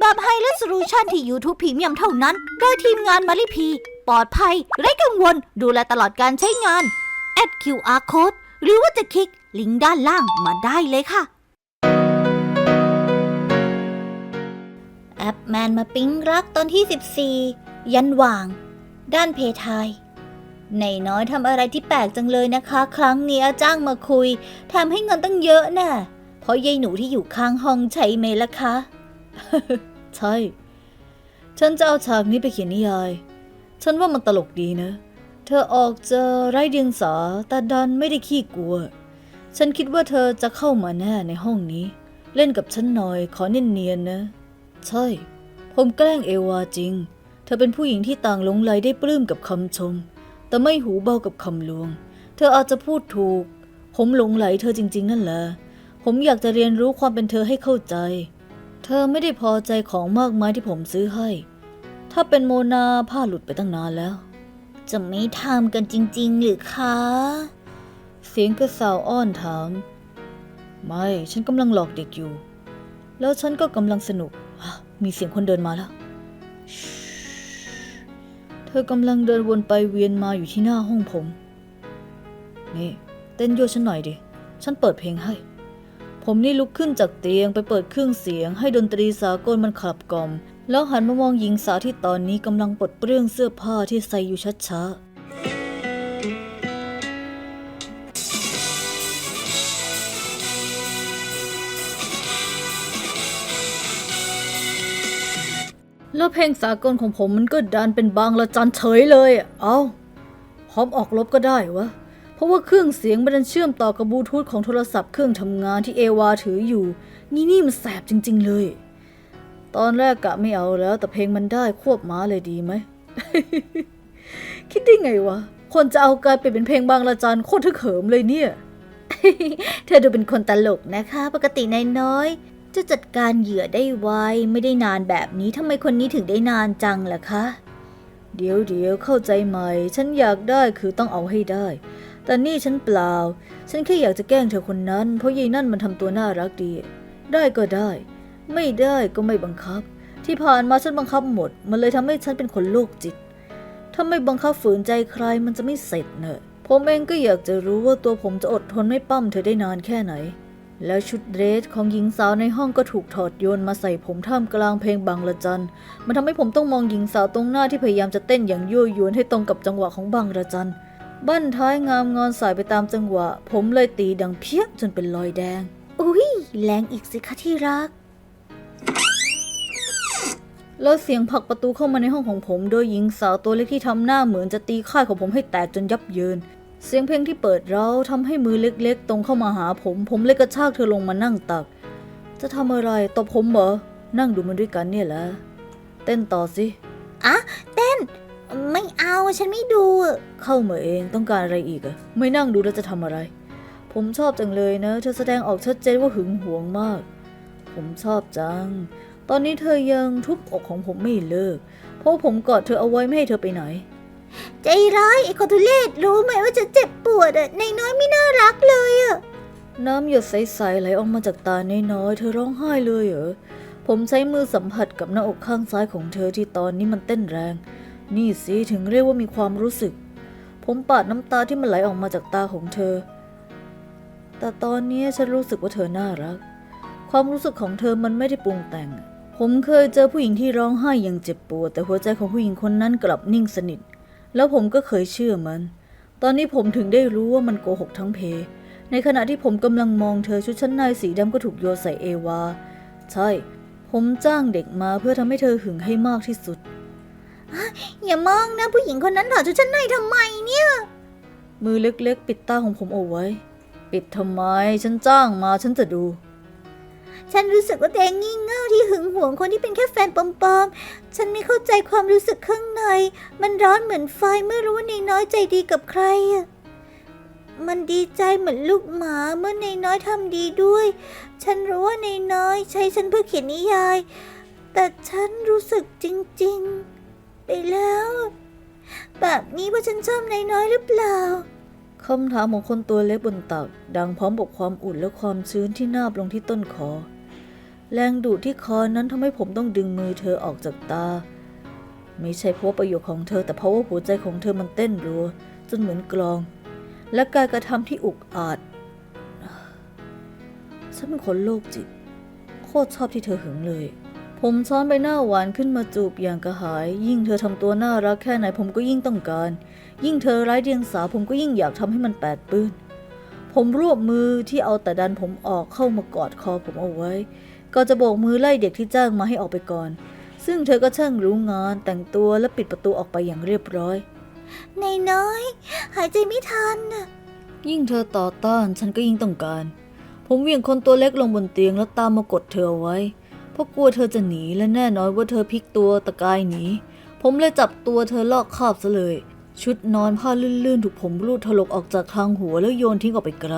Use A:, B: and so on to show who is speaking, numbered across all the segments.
A: แบบ High Resolution ที่ YouTube Premium เท่านั้น โดยทีมงานมาริพี ปลอดภัย ไร้กังวล ดูแลตลอดการใช้งาน แอด QR Code หรือว่าจะคลิก ลิงก์ด้านล่างมาได้เลยค่ะ แอปแมนมาปิ๊งรักตอนที่ 14 ยันหว่าง ด้านเพทายในน้อยทำอะไรที่แปลกจังเลยนะคะ ครั้งนี้จ้างมาคุยทำให้เงินตั้งเยอะน่ะเพราะยายหนูที่อยู่ข้างห้องใช้เมล่ะคะ ใช่ ฉันจะเอาฉากนี้ไปเขียนนิยาย ฉันว่ามันตลกดีนะ เธอออกจะไร้เดียงสาแต่ดันไม่ได้ขี้กลัว ฉันคิดว่าเธอจะเข้ามาแน่ในห้องนี้ เล่นกับฉันหน่อยขอเนียนๆนะ ใช่ ผมแกล้งเอวาจริง เธอเป็นผู้หญิงที่ต่างหลงไหลได้ปลื้มกับคำชม แต่ไม่หูเบากับคำลวง เธออาจจะพูดถูก ผมหลงไหลเธอจริง ๆ นั่นแหละผมอยากจะเรียนรู้ความเป็นเธอให้เข้าใจ เธอไม่ได้พอใจของมากมายที่ผมซื้อให้ ถ้าเป็นโมนาผ้าหลุดไปตั้งนานแล้ว จะไม่ทำกันจริง ๆ หรือคะ เสียงกระสาวอ้อนถาม ไม่ ฉันกำลังหลอกเด็กอยู่ แล้วฉันก็กำลังสนุก มีเสียงคนเดินมาแล้ว เธอกำลังเดินวนไปเวียนมาอยู่ที่หน้าห้องผม นี่ เต้นโยฉันหน่อยดิ ฉันเปิดเพลงให้ ผมนี่ลุกขึ้นจากเตียงไปเปิดเครื่องเสียง ให้ดนตรีสากลมันขับกล่อม แล้วหันมามองหญิงสาวที่ตอนนี้กำลังปลดเปลื้องเสื้อผ้าที่ใส่อยู่ช้าๆแล้วเพลงสากลของผมมันก็ดันเป็นบางละจันเฉยเลยอะเอาพร้อมออกลบก็ได้วะ เพราะว่าเครื่องเสียงมันเชื่อมต่อกับบลูทูธของโทรศัพท์เครื่องทำงานที่เอวาถืออยู่ นี่นี่มันแสบจริง ๆ เลย ตอนแรกกะไม่เอาแล้ว แต่เพลงมันได้ควบม้าเลยดีไหม คิดได้ไงวะ คนจะเอากลายไปเป็นเพลงบางละจันโคตรทึกเหิมเลยเนี่ย เธอดูเป็นคนตลกนะคะ ปกตินายน้อย จะจัดการเหยื่อได้ไวไม่ได้นานแบบนี้ทำไมคนนี้ถึงได้นานจังล่ะคะ เดี๋ยวเดี๋ยวเข้าใจใหม่ฉันอยากได้คือต้องเอาให้ได้ แต่นี่ฉันเปล่า ฉันแค่อยากจะแกล้งเธอคนนั้น เพราะยายนั่นมันทำตัวน่ารักดี ได้ก็ได้ ไม่ได้ก็ไม่บังคับ ที่ผ่านมาฉันบังคับหมด มันเลยทำให้ฉันเป็นคนโรคจิต ถ้าไม่บังคับฝืนใจใครมันจะไม่เสร็จเนอะ ผมเองก็อยากจะรู้ว่าตัวผมจะอดทนไม่ปั้มเธอได้นานแค่ไหน แล้วชุดเดรสของหญิงสาวในห้องก็ถูกถอดโยนมาใส่ผมท่ามกลางเพลงบังละจัน มันทำให้ผมต้องมองหญิงสาวตรงหน้าที่พยายามจะเต้นอย่างยั่วยวนให้ตรงกับจังหวะของบังละจัน บั้นท้ายงามงอนสายไปตามจังหวะ ผมเลยตีดังเพี้ยจนเป็นรอยแดง อุ้ยแรงอีกสิคะที่รัก แล้วเสียงผลักประตูเข้ามาในห้องของผม โดยหญิงสาวตัวเล็กที่ทำหน้าเหมือนจะตีค่ายของผมให้แตกจนยับเยิน เสียงเพลงที่เปิดเร้าทำให้มือเล็กๆ ตรงเข้ามาหาผม ผมเลยกระชากเธอลงมานั่งตัก จะทำอะไรตบผมเหรอนั่งดูมันด้วยกันเนี่ยแหละเต้นต่อสิ
B: อะเต้น ไม่เอาฉันไม่ดู
A: เข้ามาเองต้องการอะไรอีกอะไม่นั่งดูแล้วจะทำอะไร ผมชอบจังเลยนะ เธอแสดงออกชัดเจนว่าหึงหวงมาก ผมชอบจัง ตอนนี้เธอยังทุบอกของผมไม่เลิก เพราะผมกอดเธอเอาไว้ไม่ให้เธอไปไหน
B: ใจร้ายไอ้คอทุเลศรู้ไหมว่าจะเจ็บปวดอะในน้อยไม่น่ารักเลยอะ
A: น้ำหยดใสๆไหลออกมาจากตาน้อยๆเธอร้องไห้เลยเหรอผมใช้มือสัมผัสกับหน้าอกข้างซ้ายของเธอที่ตอนนี้มันเต้นแรง นี่สิถึงเรียกว่ามีความรู้สึก ผมปาดน้ำตาที่มันไหลออกมาจากตาของเธอ แต่ตอนนี้ฉันรู้สึกว่าเธอน่ารัก ความรู้สึกของเธอมันไม่ได้ปรุงแต่ง ผมเคยเจอผู้หญิงที่ร้องไห้อย่างเจ็บปวด แต่หัวใจของผู้หญิงคนนั้นกลับนิ่งสนิท แล้วผมก็เคยเชื่อมัน ตอนนี้ผมถึงได้รู้ว่ามันโกหกทั้งเพ ในขณะที่ผมกำลังมองเธอชุดชั้นในสีดำก็ถูกโยนใส่เอวา ใช่ ผมจ้างเด็กมาเพื่อทำให้เธอหึงให้มากที่สุด
B: อย่ามองนะผู้หญิงคนนั้นถอดชุดชั้นในทำไมเนี่ย
A: มือเล็กๆ ปิดตาของผมเอาไว้ ปิดทำไม ฉันจ้างมาฉันจะดู ฉันรู้สึกว่าตัวเองงี่เง่าที่หึงหวงคนที่เป็นแค่แฟนปลอมๆ ฉันไม่เข้าใจความรู้สึกข้างใน มันร้อนเหมือนไฟเมื่อรู้ว่านายน้อยใจดีกับใครอะมันดีใจเหมือนลูกหมาเมื่อนายน้อยทำดีด้วย ฉันรู้ว่านายน้อยใช้ฉันเพื่อเขียนนิยาย แต่ฉันรู้สึกจริง ๆ ไปแล้ว แบบนี้ว่าฉันชอบนายน้อยหรือเปล่า
C: คำถามของคนตัวเล็กบนตัก ดังพร้อมกับความอุ่นและความชื้นที่นาบลงที่ต้นคอ แรงดูดที่คอนั้นทำให้ผมต้องดึงมือเธอออกจากตา ไม่ใช่เพราะประโยคของเธอ แต่เพราะว่าหัวใจของเธอมันเต้นรัว จนเหมือนกลอง และการกระทำที่อุกอาจฉันเป็นคนโรคจิต โคตรชอบที่เธอหึงเลย ผมช้อนใบหน้าหวานขึ้นมาจูบอย่างกระหาย ยิ่งเธอทำตัวน่ารักแค่ไหนผมก็ยิ่งต้องการ ยิ่งเธอไร้เดียงสาผมก็ยิ่งอยากทำให้มันแปดปื้น ผมรวบมือที่เอาแต่ดันผมออกเข้ามากอดคอผมเอาไว้ ก็จะโบกมือไล่เด็กที่จ้างมาให้ออกไปก่อน ซึ่งเธอก็ช่างรู้งานแต่งตัวและปิดประตูออกไปอย่างเรียบร้อย
A: นายน้อย หายใจไม่ทันน่ะ
C: ยิ่งเธอต่อต้านฉันก็ยิ่งต้องการ ผมเหวี่ยงคนตัวเล็กลงบนเตียงแล้วตามมากดเธอเอาไว้ เพราะกลัวเธอจะหนีและแน่นอนว่าเธอพลิกตัวตะกายหนี ผมเลยจับตัวเธอลอกคาบซะเลย ชุดนอนผ้าลื่นๆ ถูกผมรูดถลกออกจากทางหัวแล้วโยนทิ้งออกไปไกล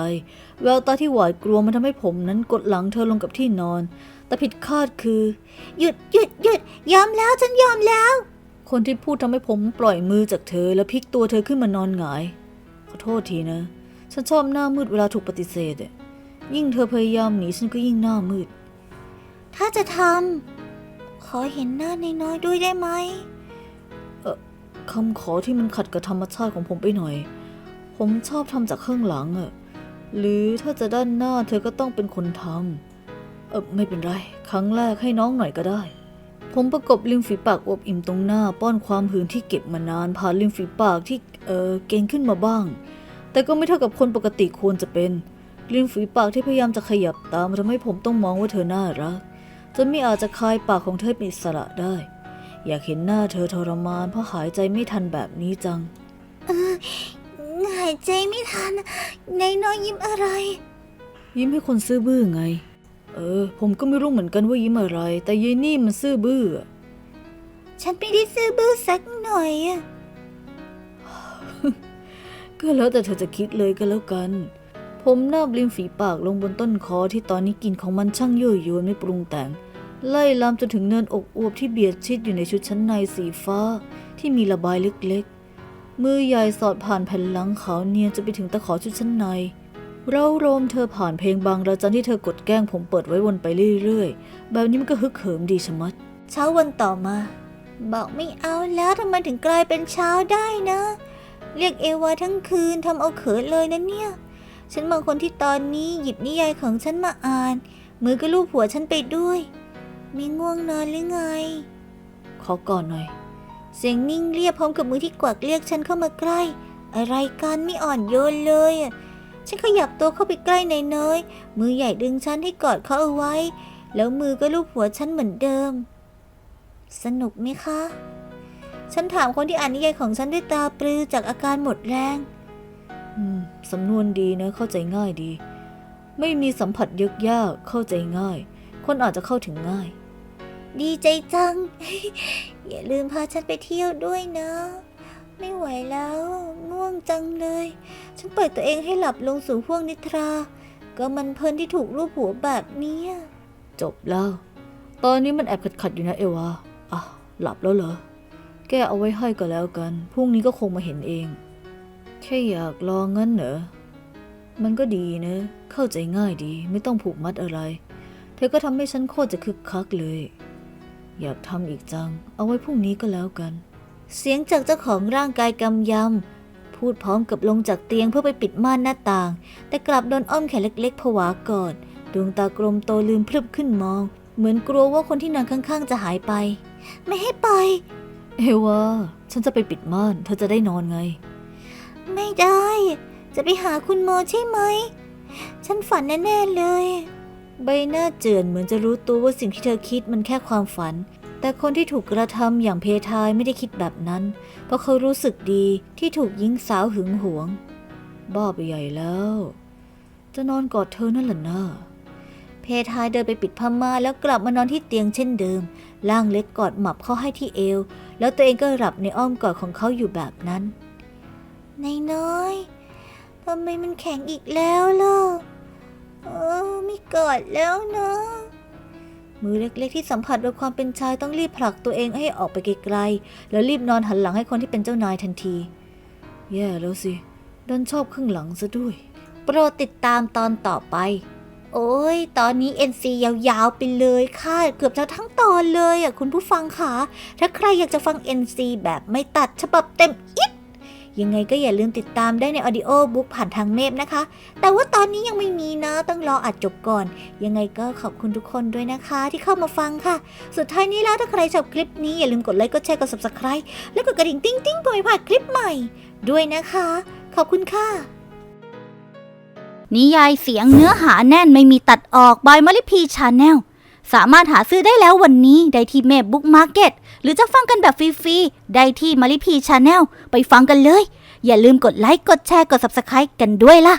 C: แววตาที่หวาดกลัวมันทำให้ผมนั้นกดหลังเธอลงกับที่นอน แต่ผิดคาดคือ
A: หยุดหยุดหยุดยอมแล้วฉันยอมแล้ว
C: คนที่พูดทำให้ผมปล่อยมือจากเธอ แล้วพลิกตัวเธอขึ้นมานอนหงาย ขอโทษทีนะ ฉันชอบหน้ามืดเวลาถูกปฏิเสธยิ่งเธอพยายามหนีฉันก็ยิ่งหน้ามืด
A: ถ้าจะทำขอเห็นหน้านายน้อยด้วยได้ไหม
C: คำขอที่มันขัดกับธรรมชาติของผมไปหน่อย ผมชอบทำจากข้างหลังอะหรือถ้าจะด้านหน้าเธอก็ต้องเป็นคนทำเออไม่เป็นไร ครั้งแรกให้น้องหน่อยก็ได้ ผมประกบริมฝีปากอวบอิ่มตรงหน้า ป้อนความหืนที่เก็บมานานผ่านริมฝีปากที่เออเก่งขึ้นมาบ้าง แต่ก็ไม่เท่ากับคนปกติควรจะเป็นริมฝีปากที่พยายามจะขยับตามทำให้ผมต้องมองว่าเธอน่ารัก จนไม่อาจจะคายปากของเธอเป็นอิสระได้ อยากเห็นหน้าเธอทรมานเพราะหายใจไม่ทันแบบนี้จัง
A: หายใจไม่ทันนายน้อยยิ้มอะไร
C: ยิ้มให้คนซื่อบื้อไง เออ ผมก็ไม่รู้เหมือนกันว่ายิ้มอะไร แต่ยายนี่มันซื่อบื้ออะ
A: ฉันไม่ได้ซื้อบื้อสักหน่อยอะ
C: ก็แล้วแต่เธอจะคิดเลยก็แล้วกัน ผมนาบริมฝีปากลงบนต้นคอที่ตอนนี้กลินของมันช่างยั่วยวนไม่ปรุงแต่ง ไล่ลามจนถึงเนินอกอวบที่เบียดชิดอยู่ในชุดชั้นในสีฟ้าที่มีระบายเล็กๆ มือใหญ่สอดผ่านแผ่นหลังขาวเนียนจะไปถึงตะขอชุดชั้นใน เราโรมเธอผ่านเพลงบางระจันที่เธอกดแกล้งผมเปิดไว้วนไปเรื่อยๆ แบบนี้มันก็ฮึกเหิมดีชะมัด
A: เช้าวันต่อมา บอกไม่เอาแล้วทำไมถึงกลายเป็นเช้าได้นะ เรียกเอวาทั้งคืนทำเอาเขินเลยนะเนี่ยฉันบางคนที่ตอนนี้หยิบนิยายของฉันมาอ่าน มือก็ลูบหัวฉันไปด้วย ไม่ง่วงนอนหรือไง
C: ขอก่อนหน่อย
A: เสียงนิ่งเรียบพร้อมกับมือที่กวักเรียกฉันเข้ามาใกล้ อะไรกันไม่อ่อนโยนเลยอะฉันขยับตัวเข้าไปใกล้ในเนยมือใหญ่ดึงฉันให้กอดเขาเอาไว้ แล้วมือก็ลูบหัวฉันเหมือนเดิม สนุกไหมคะ ฉันถามคนที่อ่านนิยายของฉันด้วยตาปลือจากอาการหมดแรง
C: อืม สำนวนดีนะเข้าใจง่ายดี ไม่มีสัมผัสยากยากเข้าใจง่าย คนอาจจะเข้าถึงง่าย
A: ดีใจจัง อย่าลืมพาฉันไปเที่ยวด้วยนะ ไม่ไหวแล้วง่วงจังเลย ฉันปล่อยตัวเองให้หลับลงสู่ห้วงนิทรา ก็มันเพลินที่ถูกรูปหัวแบบเนี้ย
C: จบแล้ว ตอนนี้มันแอบขัดขัดๆอยู่นะเอวาอะหลับแล้วเหรอ แกเอาไว้ให้ก็แล้วกัน พรุ่งนี้ก็คงมาเห็นเอง แค่อยากลองงั้นเหรอ มันก็ดีนะ เข้าใจง่ายดี ไม่ต้องผูกมัดอะไร เธอก็ทำให้ฉันโคตรจะคึกคักเลย อยากทำอีกจัง เอาไว้พรุ่งนี้ก็แล้วกัน
A: เสียงจากเจ้าของร่างกายกำยำ พูดพร้อมกับลงจากเตียงเพื่อไปปิดม่านหน้าต่าง แต่กลับโดนอ้อมแขนเล็กๆผวากอนดวงตากลมโตลืมพรึบขึ้นมอง เหมือนกลัวว่าคนที่นอนข้างๆ จะหายไป ไม่ให้ไป
C: เอวาฉันจะไปปิดม่าน เธอจะได้นอนไง
A: ไม่ได้ จะไปหาคุณโมใช่ไหม ฉันฝันแน่ๆเลย
C: ใบหน้าเจือนเหมือนจะรู้ตัวว่าสิ่งที่เธอคิดมันแค่ความฝัน แต่คนที่ถูกกระทำอย่างเพทายไม่ได้คิดแบบนั้น เพราะเขารู้สึกดีที่ถูกหญิงสาวหึงหวง บ้าไปใหญ่แล้ว จะนอนกอดเธอนั่นแหละนะเพ
A: เพทายเดินไปปิดผ้าม่านแล้วกลับมานอนที่เตียงเช่นเดิมร่างเล็กกอดหมับเข้าให้ที่เอว แล้วตัวเองก็หลับในอ้อมกอดของเขาอยู่แบบนั้น
B: นายน้อยทำไมมันแข็งอีกแล้วล่ะเออ ไม่กอดแล้วนะ
A: มือเล็กๆที่สัมผัสโดยความเป็นชายต้องรีบผลักตัวเองให้ออกไปไกลๆแล้วรีบนอนหันหลังให้คนที่เป็นเจ้านายทันที
C: แย่แล้วสิดันชอบข้างหลังซะด้วย
A: โปรดติดตามตอนต่อไป โอ้ย ตอนนี้ NC ยาวๆไปเลยค่ะเกือบจะทั้งตอนเลยอะคุณผู้ฟังค่ะ ถ้าใครอยากจะฟัง NC แบบไม่ตัดฉบับเต็มอิด ยังไงก็อย่าลืมติดตามได้ใน Audio Book ผ่านทางเมพนะคะ แต่ว่าตอนนี้ยังไม่มีนะ ต้องรออัดจบก่อน ยังไงก็ขอบคุณทุกคนด้วยนะคะ ที่เข้ามาฟังค่ะ สุดท้ายนี้แล้วถ้าใครชอบคลิปนี้อย่าลืมกดไลค์ กดแชร์ กด Subscribe และกดกระดิ่งติ้งติ้งๆเพื่อไม่พลาดคลิปใหม่ ด้วยนะคะ ขอบคุณค่ะนิยายเสียงเนื้อหาแน่นไม่มีตัดออกบายมาริพีชาแนลสามารถหาซื้อได้แล้ววันนี้ได้ที่เมพบุ๊กมาร์เก็ต หรือจะฟังกันแบบฟรีๆ ได้ที่มาริพีชาแนลไปฟังกันเลย อย่าลืมกดไลค์ กดแชร์ กด Subscribe กันด้วยล่ะ